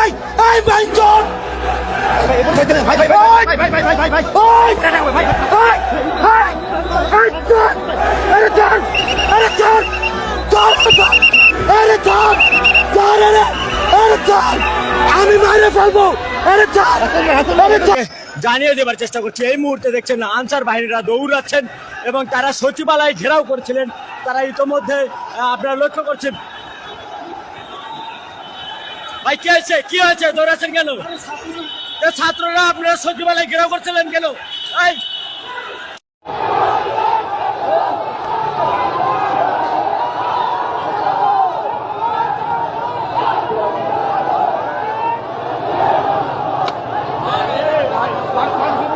এই এই বাইঞ্চোদ আমি মারে ফেলব জানিয়ে দেবার চেষ্টা করছি এই মুহূর্তে দেখছেন আনসার বাহিনীরা দৌড়াচ্ছেন এবং তারা সচিবালয় ঘেরাও করছিলেন তারা ইতোমধ্যে আপনারা লক্ষ্য করছেন ভাই, কি হয়েছে কি হয়েছে দৌড়াচ্ছেন কেন? ছাত্ররা আপনারা সচিবালয় ঘেরাও করছিলেন কেন? এই! Fuck.